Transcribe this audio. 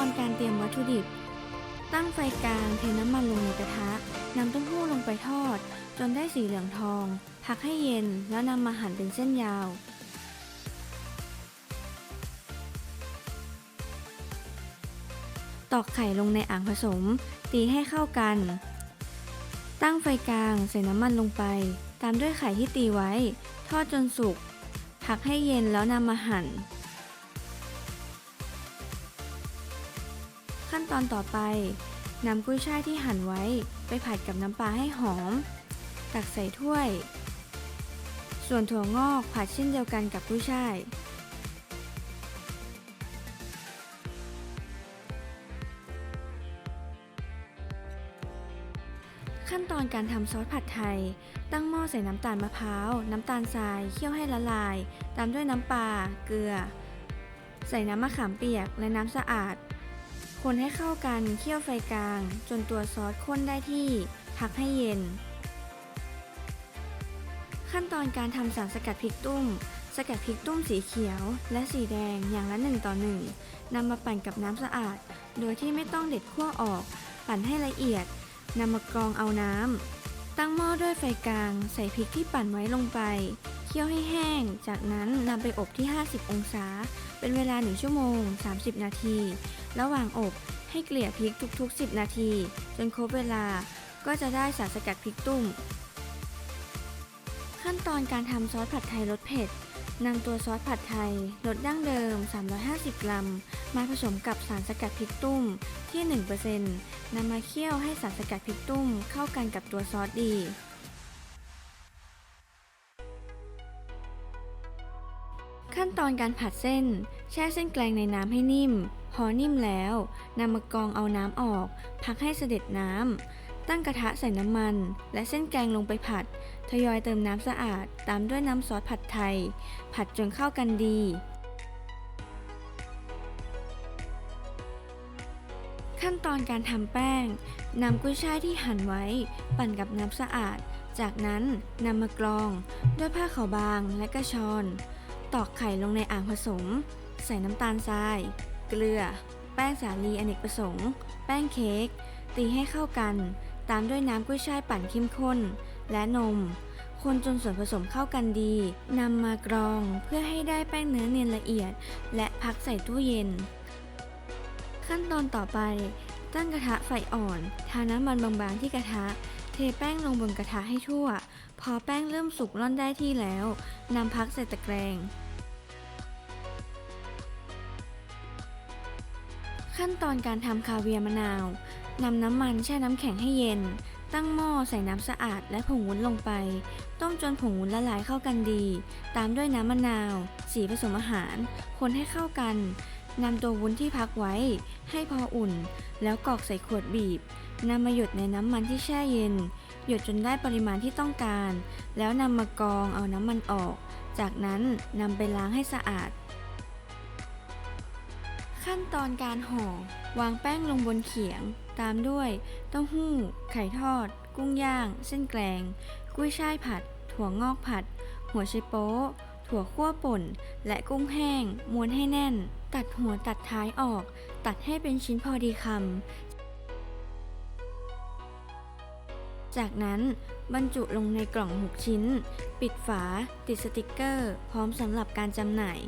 อนการเตรียมวัตถุดิบ ตั้งไฟกลางเทน้ำมันลงในกระทะนำเต้าหู้ลงไปทอด จนได้สีเหลืองทอง พักให้เย็นแล้วนำมาหั่นเป็นเส้นยาว ตอกไข่ลงในอ่างผสม ตีให้เข้ากัน ตั้งไฟกลางใส่น้ำมันลงไป ตามด้วยไข่ที่ตีไว้ ทอดจนสุก พักให้เย็นแล้วนำมาหั่น ขั้นตอนต่อไปนำกุ้ยช่ายที่หั่นไว้ไปผัดกับน้ำปลาให้หอม ตักใส่ถ้วย ส่วนถั่วงอกผัดเช่นเดียวกันกับกุ้ยช่ายขั้นตอนการทำซอสผัดไทย ตั้งหม้อใส่น้ำตาลมะพร้าว น้ำตาลทราย เคี่ยวให้ละลาย ตามด้วยน้ำปลา เกลือ ใส่น้ำมะขามเปียกและน้ำสะอาด คนให้เข้ากันเคี่ยวไฟกลาง จนตัวซอสข้นได้ที่ พักให้เย็น ขั้นตอนการทำสารสกัดพริกตุ้ม สกัดพริกตุ้มสีเขียว และสีแดงอย่างละ1ต่อ1นำมาปั่นกับน้ำสะอาด โดยที่ไม่ต้องเด็ดขั้วออก ปั่นให้ละเอียดนำมากรองเอาน้ำตั้งหม้อด้วยไฟกลาง ใส่พริกที่ปั่นไว้ลงไป เคี่ยวให้แห้ง จากนั้นนำไปอบที่ 50 องศา เป็นเวลา 1 ชั่วโมง 30 นาที ระหว่างอบให้เกลี่ยพริกทุกๆ 10 นาที จนครบเวลา ก็จะได้สารสกัดพริกตุ้ม ขั้นตอนการทำซอสผัดไทยรสเผ็ดนำตัวซอสผัดไทยรสดั้งเดิม 350 กรัม มาผสมกับสารสกัดพริกตุ้มที่ 1%นำมาเคี่ยวให้สารสกัดพริกตุ้มเข้ากันกับตัวซอสดี ขั้นตอนการผัดเส้น แช่เส้นแกงในน้ำให้นิ่ม พอนิ่มแล้วนำมากรองเอาน้ำออก พักให้เสด็จน้ำ ตั้งกระทะใส่น้ำมัน และเส้นแกงลงไปผัด ทยอยเติมน้ำสะอาด ตามด้วยน้ำซอสผัดไทย ผัดจนเข้ากันดี ขั้นตอนการทำแป้งนำกุ้ยช่ายที่หั่นไว้ ปั่นกับน้ำสะอาด จากนั้นนำมากรอง ด้วยผ้าขาวบางและกระชอน ตอกไข่ลงในอ่างผสม ใส่น้ำตาลทราย เกลือ แป้งสาลีอเนกประสงค์ แป้งเค้ก ตีให้เข้ากัน ตามด้วยน้ำกุ้ยช่ายปั่นเข้มข้น และนม คนจนส่วนผสมเข้ากันดี นำมากรองเพื่อให้ได้แป้งเนื้อเนียนละเอียด และพักใส่ตู้เย็น ขั้นตอนต่อไป ตั้งกระทะไฟอ่อน ทาน้ำมันบางๆที่กระทะ แป้งลงบนกระทะให้ทั่ว พอแป้งเริ่มสุกร่อนได้ที่แล้วนำพักใส่ตะแกรงขั้นตอนการทำคาเวียร์มะนาวนำน้ำมันแช่น้ำแข็งให้เย็น ตั้งหม้อใส่น้ำสะอาดและผงวุ้นลงไป ต้มจนผงวุ้นละลายเข้ากันดี ตามด้วยน้ำมะนาว สีผสมอาหาร คนให้เข้ากัน นำตัววุ้นที่พักไว้ ให้พออุ่น แล้วกรอกใส่ขวดบีบนำมาหยดในน้ำมันที่แช่เย็น หยดจนได้ปริมาณที่ต้องการ แล้วนำมากรองเอาน้ำมันออก จากนั้นนำไปล้างให้สะอาด ขั้นตอนการห่อ วางแป้งลงบนเขียง ตามด้วย เต้าหู้ ไข่ทอด กุ้งย่าง เส้นแกลงกุ้ยช่ายผัด ถั่วงอกผัด หัวไชโป๊ะ ถั่วคั่วป่น และกุ้งแห้ง ม้วนให้แน่น ตัดหัวตัดท้ายออก ตัดให้เป็นชิ้นพอดีคำ จากนั้นบรรจุลงในกล่องหกชิ้น ปิดฝา ติดสติกเกอร์ พร้อมสำหรับการจำหน่าย